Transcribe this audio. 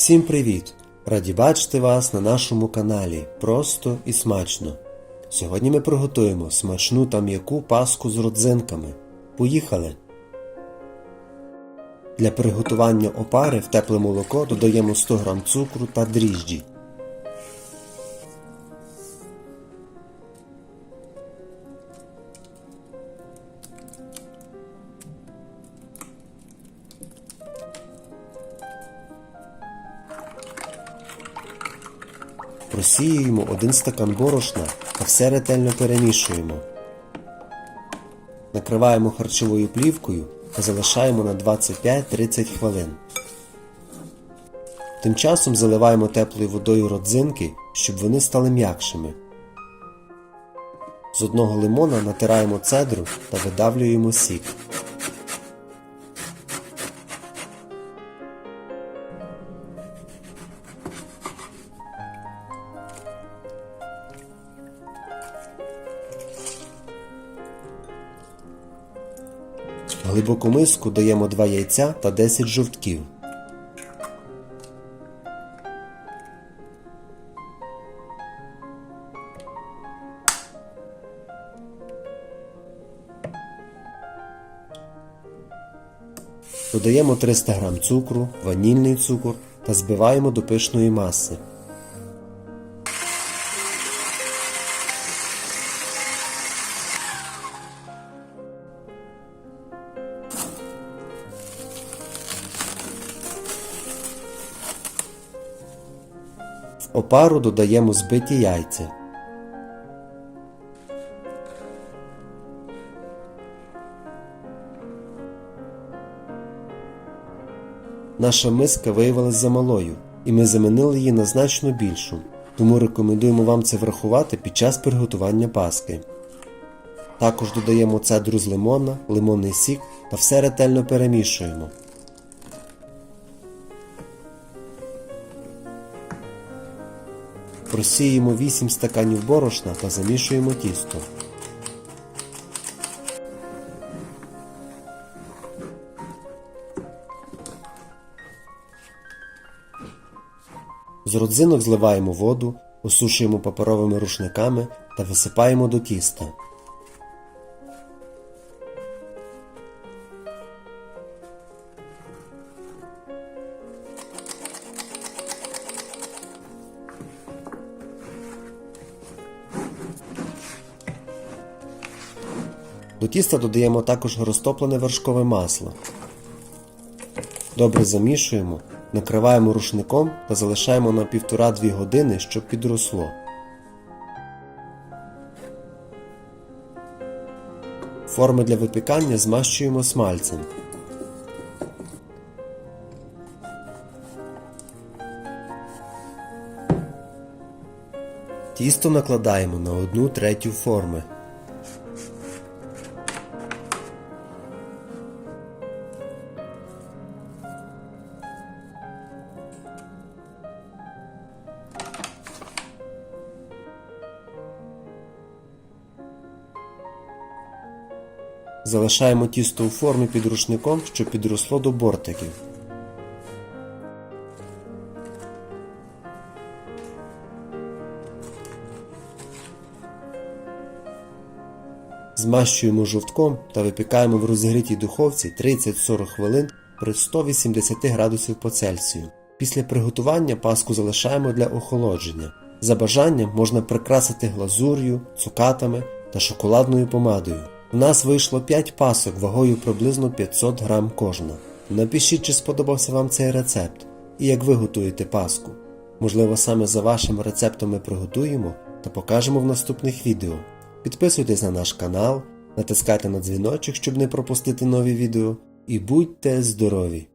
Всім привіт! Раді бачити вас на нашому каналі Просто і смачно. Сьогодні ми приготуємо смачну та м'яку паску з родзинками. Поїхали! Для приготування опари в тепле молоко додаємо 100 г цукру та дріжджі. Просіюємо 1 стакан борошна та все ретельно перемішуємо. Накриваємо харчовою плівкою та залишаємо на 25-30 хвилин. Тим часом заливаємо теплою водою родзинки, щоб вони стали м'якшими. З одного лимона натираємо цедру та видавлюємо сік. Глибоку миску даємо 2 яйця та 10 жовтків. Додаємо 300 г цукру, ванільний цукор та збиваємо до пишної маси. Опару додаємо збиті яйця. Наша миска виявилась замалою, і ми замінили її на значно більшу, тому рекомендуємо вам це врахувати під час приготування паски. Також додаємо цедру з лимона, лимонний сік та все ретельно перемішуємо. Просіємо 8 стаканів борошна та замішуємо тісто. З родзинок зливаємо воду, осушуємо паперовими рушниками та висипаємо до тіста. До тіста додаємо також розтоплене вершкове масло. Добре замішуємо, накриваємо рушником та залишаємо на 1,5-2 години, щоб підросло. Форми для випікання змащуємо смальцем. Тісто накладаємо на 1 третю форми. Залишаємо тісто у формі під рушником, щоб підросло до бортиків. Змащуємо жовтком та випікаємо в розігрітій духовці 30-40 хвилин при 180 градусів по Цельсію. Після приготування паску залишаємо для охолодження. За бажанням можна прикрасити глазур'ю, цукатами та шоколадною помадою. У нас вийшло 5 пасок вагою приблизно 500 грам кожна. Напишіть, чи сподобався вам цей рецепт і як ви готуєте паску. Можливо, саме за вашим рецептом ми приготуємо та покажемо в наступних відео. Підписуйтесь на наш канал, натискайте на дзвіночок, щоб не пропустити нові відео, і будьте здорові!